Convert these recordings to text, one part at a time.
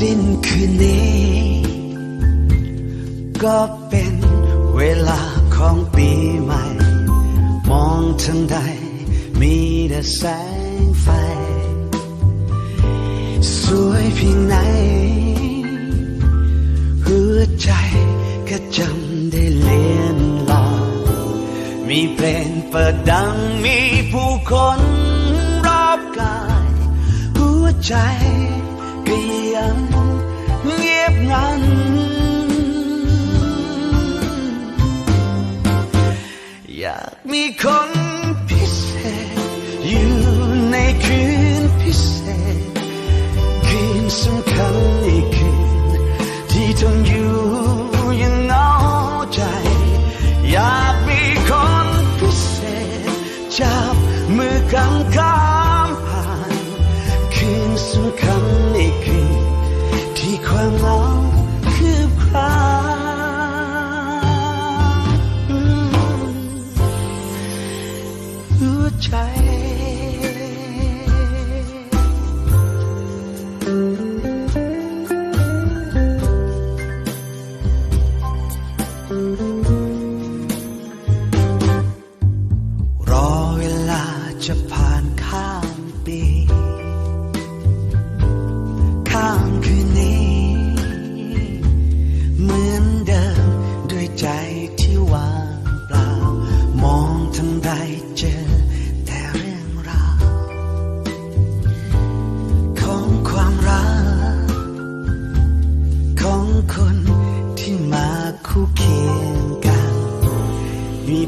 สิ้นคืนนี้ ก็เป็นเวลาของปีใหม่ มองทางใดมีแต่แสงไฟ สวยเพียงไหน หัวใจก็จำได้เลียนลามีเพลงเปิดดังมีผู้คนรอบกาย หัวใจากมีคนพิเศษ อยู่ในคืนพิเศษ คืนสำคัญอีกคืน ที่ต้องอยู่ยังเหงาใจ อยากมีคนพิเศษ จับมือกันข้ามผ่าน คืนสำคัญอีกคืน ที่ความเหงา หัวใจ รอเวลาจะผ่านข้ามปี ข้ามคืนนี้ เหมือนเดิมด้วยใจที่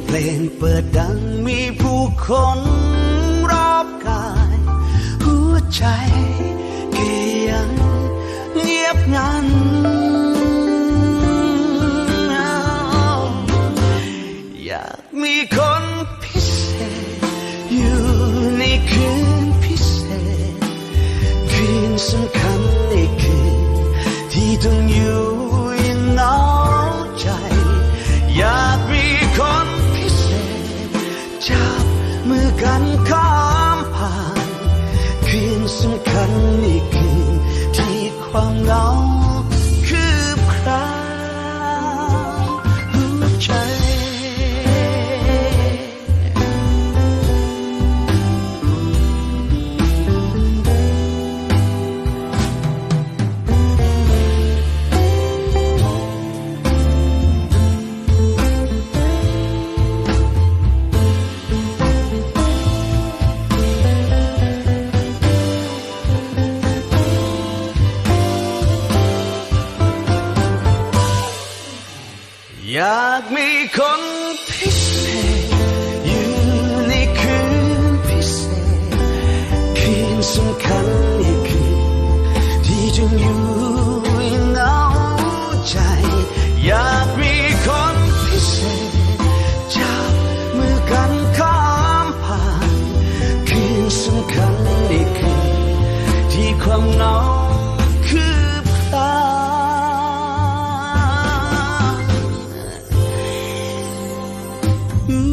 เพลงเปิดดังมีผู้คนรอบกาย หัวใจ อยากมีคน child.